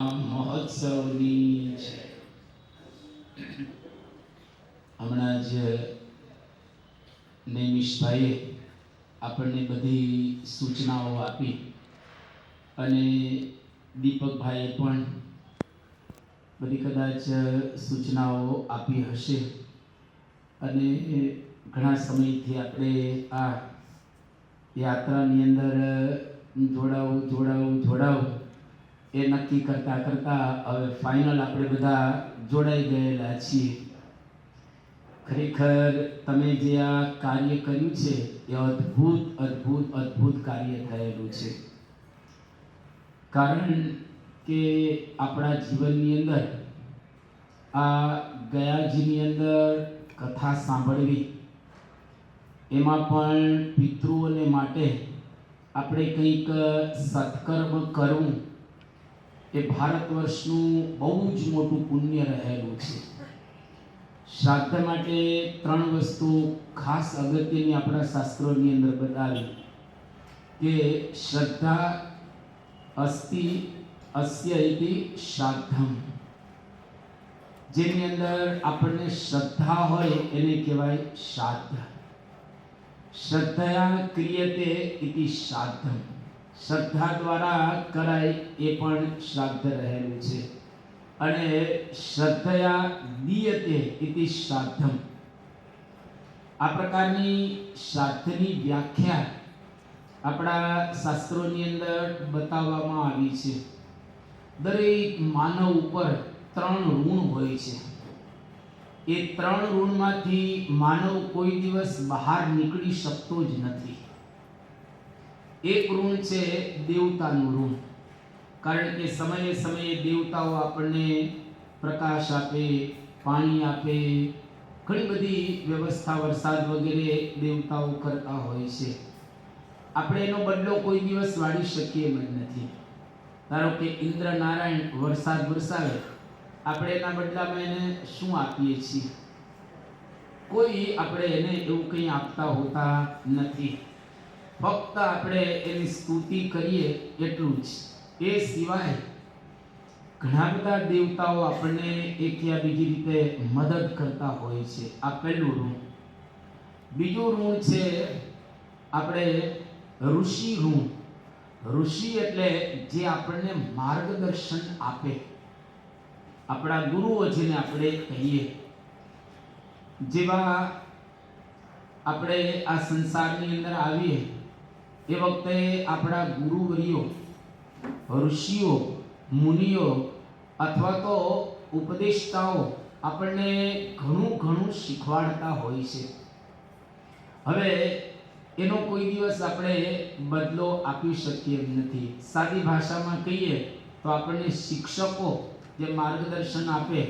મહોત્સવની છે હમણાં જ નૈમિષભાઈએ આપણને બધી સૂચનાઓ આપી અને દીપકભાઈએ પણ બધી કદાચ સૂચનાઓ આપી હશે. અને ઘણા સમયથી આપણે આ યાત્રાની અંદર જોડાવું જોડાવું જોડાવું એ નક્કી કરતા કરતા હવે ફાઇનલ આપણે બધા જોડાઈ ગયેલા છીએ. ખરેખર તમે જે આ કાર્ય કર્યું છે, એ અદ્ભુત અદ્ભુત અદ્ભુત કાર્ય થયેલું છે. કારણ કે આપણા જીવનની અંદર, આ ગયાજીની અંદર કથા સાંભળવી, એમાં પણ પિતૃઓને માટે આપણે કંઈક સત્કર્મ કરવું એ ભારત વર્ષનું બહુ જ મોટું પુણ્ય રહેલું છે. શ્રાદ્ધ માટે ત્રણ વસ્તુ ખાસ અગત્યની આપણા શાસ્ત્રોની અંદર બતાવી કે શ્રદ્ધા અસ્તિ અસ્ય ઇતિ શ્રાદ્ધમ. જેની અંદર આપણને શ્રદ્ધા હોય એને કહેવાય શ્રાદ્ધ. શ્રદ્ધયા ક્રિયતે ઇતિ શ્રાદ્ધમ. શ્રદ્ધા દ્વારા કરાય એ પણ શ્રાદ્ધ રહેલું છે. અને શ્રદ્ધયા નિયતે ઇતિ શ્રાદ્ધમ. આ પ્રકારની શ્રાદ્ધની વ્યાખ્યા આપણા શાસ્ત્રોની અંદર બતાવવામાં આવી છે. દરેક માનવ ઉપર ત્રણ ઋણ હોય છે. એ ત્રણ ઋણમાંથી માનવ કોઈ દિવસ બહાર નીકળી શકતો જ નથી. એક ઋણ છે દેવતાનું ઋણ. કારણ કે સમયે સમયે દેવતાઓ આપણને પ્રકાશ આપે, પાણી આપે, ઘણી બધી વ્યવસ્થા વરસાદ વગેરે દેવતાઓ કરતા હોય છે. આપણે એનો બદલો કોઈ દિવસ વાળી શકીએ એમ નથી. ધારો કે ઇન્દ્ર નારાયણ વરસાદ વરસાવે, આપણે એના બદલામાં એને શું આપીએ છીએ? કોઈ આપણે એને એવું કંઈ આપતા હોતા નથી. ફક્ત આપણે એની સ્તુતિ કરીએ એટલું જ. એ સિવાય ઘણા બધા દેવતાઓ આપણને એક યા બીજી રીતે મદદ કરતા હોય છે. આ પહેલું ઋણ. બીજું ઋણ છે આપણે ઋષિ ઋણ. ઋષિ એટલે જે આપણને માર્ગદર્શન આપે. આપણા ગુરુઓ જેને આપણે કહીએ. જેવા આપણે આ સંસારની અંદર આવીએ એ વખતે આપણા ગુરુવરીઓ ઋષિઓ, મુનિઓ અથવા તો ઉપદેશતાઓ આપણને ઘણું ઘણું શીખવાડતા હોય છે. હવે એનો કોઈ દિવસ આપણે બદલો આપી શકીએ એમ નથી. સાદી ભાષામાં કહીએ તો આપણને શિક્ષકો જે માર્ગદર્શન આપે,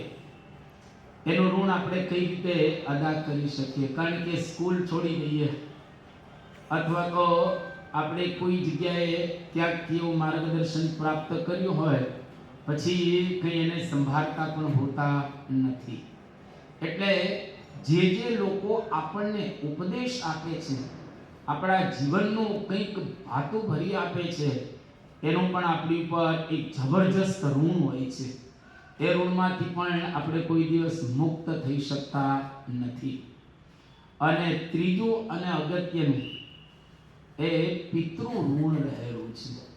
એનું ઋણ આપણે કઈ રીતે અદા કરી શકીએ? કારણ કે સ્કૂલ છોડી દઈએ અથવા તો આપણે કોઈ જગ્યાએ ક્યાંકથી એવું માર્ગદર્શન પ્રાપ્ત કર્યું હોય, પછી કંઈ એને સંભાળતા પણ હોતા નથી. એટલે જે જે લોકો આપણને ઉપદેશ આપે છે, આપણા જીવનનું કંઈક ભાતું ભરી આપે છે એનું પણ આપણી ઉપર એક જબરજસ્ત ઋણ હોય છે. એ ઋણમાંથી પણ આપણે કોઈ દિવસ મુક્ત થઈ શકતા નથી. અને ત્રીજું અને અગત્યનું એ પિતૃ ઋણ રહેલું છે.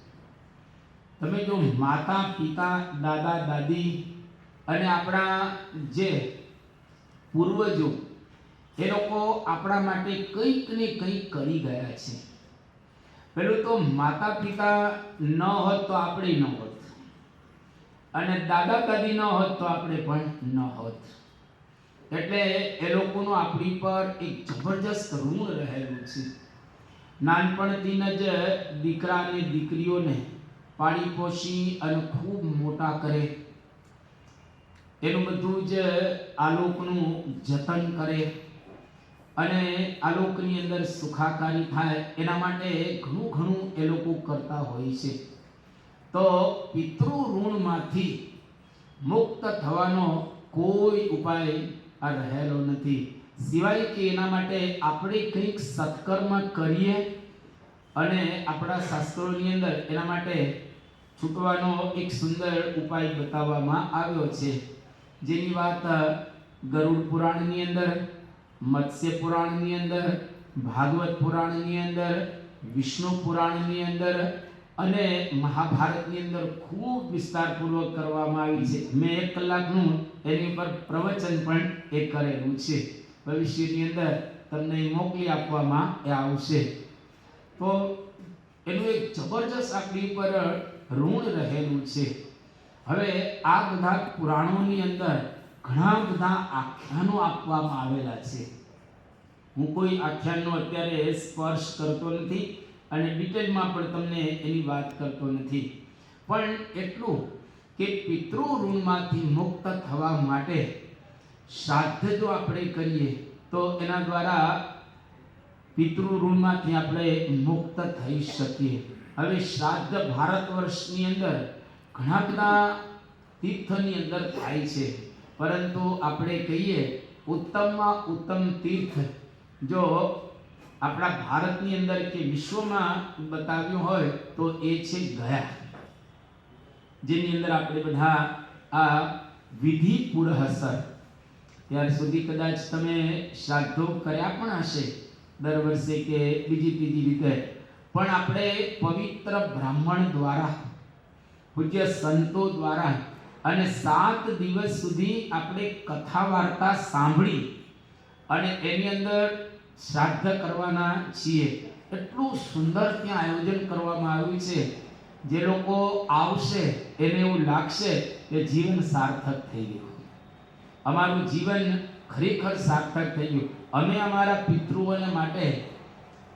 તમે જો માતા, પિતા, દાદા, દાદી અને આપણા જે પૂર્વજો, એ લોકો આપણા માટે કંઈક ને કંઈક કરી ગયા છે. પેલું તો માતા, પિતા ન હોત તો આપણે ન હોત. અને દાદા, દાદી ન હોત તો આપણે પણ ન હોત. એટલે એ લોકોનું આપણી પર એક જબરજસ્ત ઋણ રહેલું છે. નાનપણથી જ દીકરા અને દીકરીઓને પાળી પોષી અને ખૂબ મોટા કરે. એનું બધું જ આલોકનું જતન કરે અને આલોકની અંદર સુખાકારી થાય. એના માટે ઘણું ઘણું એ લોકો કરતા હોય છે. તો પિતૃ ઋણમાંથી મુક્ત થવાનો કોઈ ઉપાય આ રહેલો નથી. સિવાય કે એના માટે આપણે કંઈક સત્કર્મ કરીએ અને આપણા શાસ્ત્રોની અંદર એના માટે છૂટવાનો એક સુંદર ઉપાય બતાવવામાં આવ્યો છે. જેની વાત ગરુડ પુરાણની અંદર, મત્સ્ય પુરાણની અંદર, ભાગવત પુરાણની અંદર, વિષ્ણુ પુરાણની અંદર અને મહાભારતની અંદર ખૂબ વિસ્તારપૂર્વક કરવામાં આવી છે. મેં એક કલાકનું એની પર પ્રવચન પણ એ કરેલું છે. ભવિષ્યની અંદર તમને મોકલી આપવામાં એ આવશે. તો એનું એક જબરજસ્ત આપણી ઉપર ઋણ રહેલું છે. હવે આ બધા પુરાણોની અંદર ઘણા બધા આખ્યાનો આપવામાં આવેલા છે. હું કોઈ આખ્યાનનો અત્યારે સ્પર્શ કરતો નથી અને ડિટેલમાં પણ તમને એની વાત કરતો નથી. પણ એટલું કે પિતૃ ઋણમાંથી મુક્ત થવા માટે શ્રાદ્ધ જો આપણે કરીએ, તો એના દ્વારા પિતૃઋણમાંથી આપણે મુક્ત થઈ શકીએ. હવે શ્રાદ્ધ ભારત વર્ષની અંદર ઘણા બધા તીર્થની અંદર થાય છે. પરંતુ આપણે કહીએ, ઉત્તમમાં ઉત્તમ તીર્થ જો આપણા ભારતની અંદર કે વિશ્વમાં બતાવ્યું હોય, તો એ છે ગયા. જેની અંદર આપણે બધા આ વિધિ પુરહસર ત્યાર સુધી કદાચ તમે શ્રાદ્ધો કર્યા પણ હશે દર વર્ષે કે બીજી ત્રીજી રીતે. પણ આપણે પવિત્ર બ્રાહ્મણ દ્વારા, પૂજ્ય સંતો દ્વારા અને સાત દિવસ સુધી આપણે કથા વાર્તા સાંભળી અને એની અંદર શ્રાદ્ધ કરવાના છીએ. એટલું સુંદર ત્યાં આયોજન કરવામાં આવ્યું છે. જે લોકો આવશે, એને એવું લાગશે કે જીવન સાર્થક થઈ ગયું. અમારું જીવન ખરેખર સાર્થક થઈ ગયું. અમે અમારા પિતૃઓને માટે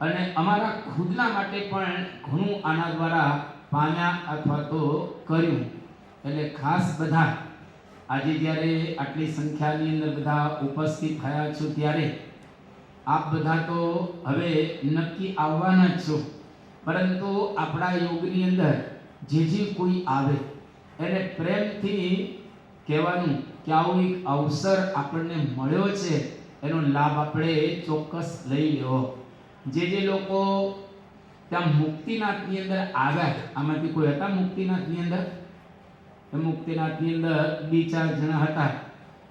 અને અમારા ખુદના માટે પણ ઘણું આના દ્વારા પામ્યા અથવા તો કર્યું. એટલે ખાસ બધા આજે જ્યારે આટલી સંખ્યાની અંદર બધા ઉપસ્થિત થયા છો ત્યારે આપ બધા તો હવે નક્કી આવવાના જ છો. પરંતુ આપણા યોગની અંદર જે જે કોઈ આવે, એને પ્રેમથી કહેવાનું કે આવો એક અવસર આપણને મળ્યો છે, એનો લાભ આપણે ચોક્કસ લઈ લેવો જે જે લોકો ત્યાં મુક્તિનાથની અંદર આવ્યા આમાંથી કોઈ હતા મુક્તિનાથની અંદર? મુક્તિનાથની અંદર બે ચાર જણા હતા.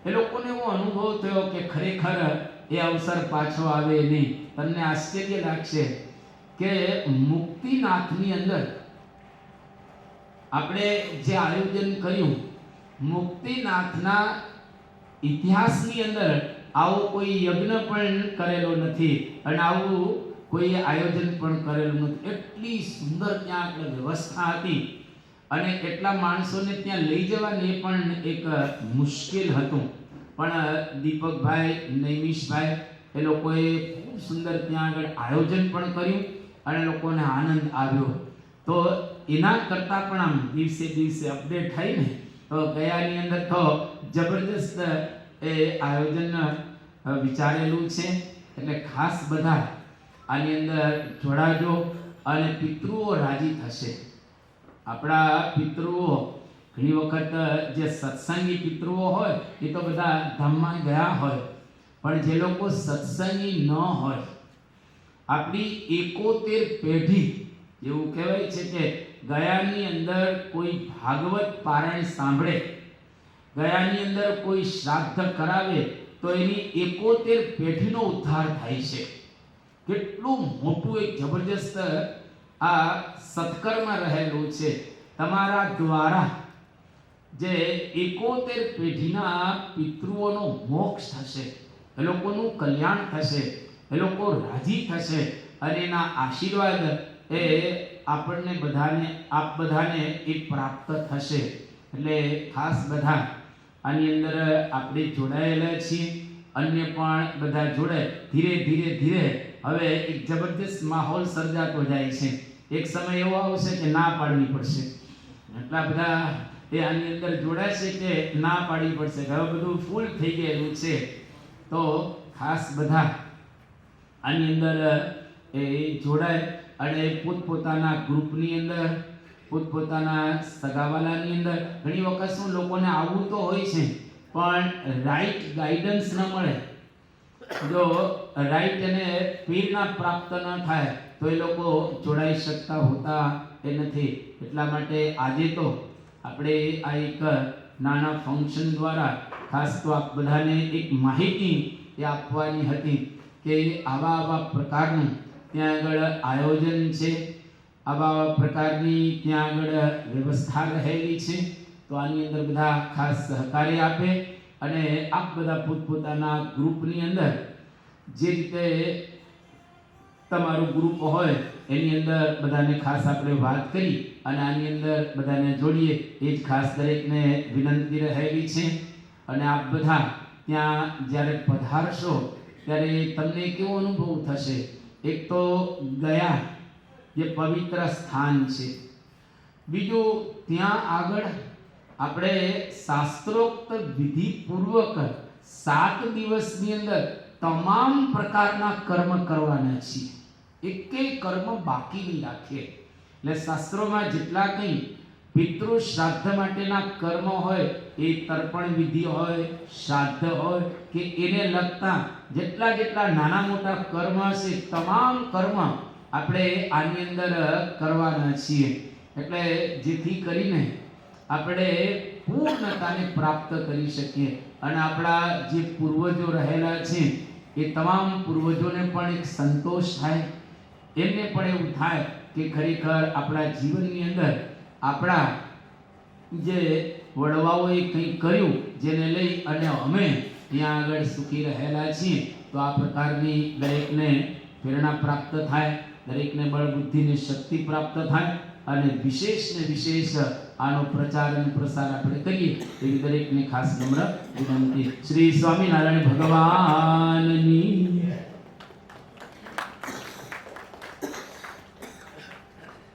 એ લોકોને એવો અનુભવ થયો કે ખરેખર એ અવસર પાછો આવે નહીં. તમને આશ્ચર્ય લાગશે કે મુક્તિનાથની અંદર આપણે જે આયોજન કર્યું મુક્તિનાથના ઇતિહાસની અંદર આવો કોઈ યજ્ઞ પણ કરેલો નથી અને આવું કોઈ આયોજન પણ કરેલું નથી. એટલી સુંદર ત્યાં આગળ વ્યવસ્થા હતી અને એટલા માણસોને ત્યાં લઈ જવાની પણ એક મુશ્કેલ હતું. પણ દીપકભાઈ, નૈમિષભાઈ એ લોકોએ ખૂબ સુંદર ત્યાં આગળ આયોજન પણ કર્યું અને લોકોને આનંદ આવ્યો. તો એના કરતાં પણ આમ દિવસે દિવસે અપડેટ થઈ ને તો ગયાની અંદર તો જબરજસ્ત એ આયોજન વિચારેલું છે. એટલે ખાસ બધા આની અંદર જોડાજો અને પિતૃઓ રાજી થશે. આપણા પિતૃઓ ઘણી વખત જે સત્સંગી પિતૃઓ હોય, એ તો બધા ધામમાં ગયા હોય. પણ જે લોકો સત્સંગી ન હોય, આપણી એકોતેર પેઢી, એવું કહેવાય છે કે ગયાની અંદર કોઈ ભાગવત પારાયણ સાંભળે, ગયાની અંદર કોઈ શ્રાદ્ધ કરાવે, તો એની એકોતેર પેઢીનો ઉદ્ધાર થાય છે. કેટલું મોટું એક જબરજસ્ત આ સત્કર્મ રહેલું છે. તમારા દ્વારા જે એકોતેર પેઢીના પિતૃઓનો મોક્ષ થશે, એ લોકોનું કલ્યાણ થશે, એ લોકો રાજી થશે, અને એના આશીર્વાદ એ આપણને બધાને, આપ બધાને એ પ્રાપ્ત થશે. એટલે ખાસ બધા આની અંદર આપણે જોડાયેલા છીએ. અન્ય પણ બધા જોડાય. ધીરે ધીરે ધીરે હવે એક જબરદસ્ત માહોલ સર્જાતો જાય છે. એક સમય એવો આવશે કે ના પાડવી પડશે. એટલા બધા એ આની અંદર જોડાશે કે ના પાડવી પડશે. ઘણું બધું ફૂલ થઈ ગયેલું છે. તો ખાસ બધા આની અંદર એ જોડાય. અને પોતપોતાના ગ્રુપની અંદર, પોતપોતાના સગાવાલાની અંદર, ઘણી વખત શું લોકોને આવવું તો હોય છે, પણ રાઈટ ગાઈડન્સ ન મળે. જો રાઈટ અને પ્રેરણા પ્રાપ્ત ન થાય, તો એ લોકો જોડાઈ શકતા હોતા એ નથી. એટલા માટે આજે તો આપણે આ એક નાના ફંક્શન દ્વારા ખાસ તો આપ બધાને એક માહિતી એ આપવાની હતી કે આવા આવા પ્રકારનું ત્યાં આગળ આયોજન છે. આવા પ્રકારની ત્યાં આગળ વ્યવસ્થા રહેલી છે. તો આની અંદર બધા ખાસ સહકારી આપે અને આપ બધા પોતપોતાના ગ્રુપની અંદર જે રીતે તમારું ગ્રુપ હોય, એની અંદર બધાને ખાસ આપણે વાત કરી અને આની અંદર બધાને જોડીએ. એ જ ખાસ દરેકને વિનંતી રહેલી છે. અને આપ બધા ત્યાં જ્યારે પધારશો, ત્યારે તમને કેવો અનુભવ થશે? એક તો ગયા, જે પવિત્ર સ્થાન છે. બીજું, ત્યાં આગળ આપણે શાસ્ત્રોક્ત વિધિપૂર્વક સાત દિવસની અંદર તમામ પ્રકારના કર્મ કરવાના છીએ. એકેય કર્મ બાકી નહીં રાખીએ. એટલે શાસ્ત્રોમાં જેટલા કંઈ પિતૃ શ્રાદ્ધ માટેના કર્મ હોય, એ તર્પણ વિધિ હોય, શ્રાદ્ધ હોય, કે એને લગતા જેટલા જેટલા નાના મોટા કર્મ હશે, તમામ કર્મ આપણે આની અંદર કરવાના છીએ. એટલે જેથી કરીને આપણે પૂર્ણતાને પ્રાપ્ત કરી શકીએ. અને આપણા જે પૂર્વજો રહેલા છે, એ તમામ પૂર્વજોને પણ એક સંતોષ થાય. એમને પણ એવું થાય કે ખરેખર આપણા જીવનની અંદર આપણા જે વડવાઓએ કંઈક કર્યું, જેને લઈ અને અમે ત્યાં આગળ સુખી રહેલા છીએ, તો આ પ્રકારની દરેકને પ્રેરણા પ્રાપ્ત થાય, દરેકને બળબુદ્ધિની શક્તિ પ્રાપ્ત થાય, અને વિશેષ ને વિશેષ આનો પ્રચાર અને પ્રસાર આપણે કરીએ, એવી દરેકને ખાસ નમ્ર વિનંતી. શ્રી સ્વામિનારાયણ ભગવાનની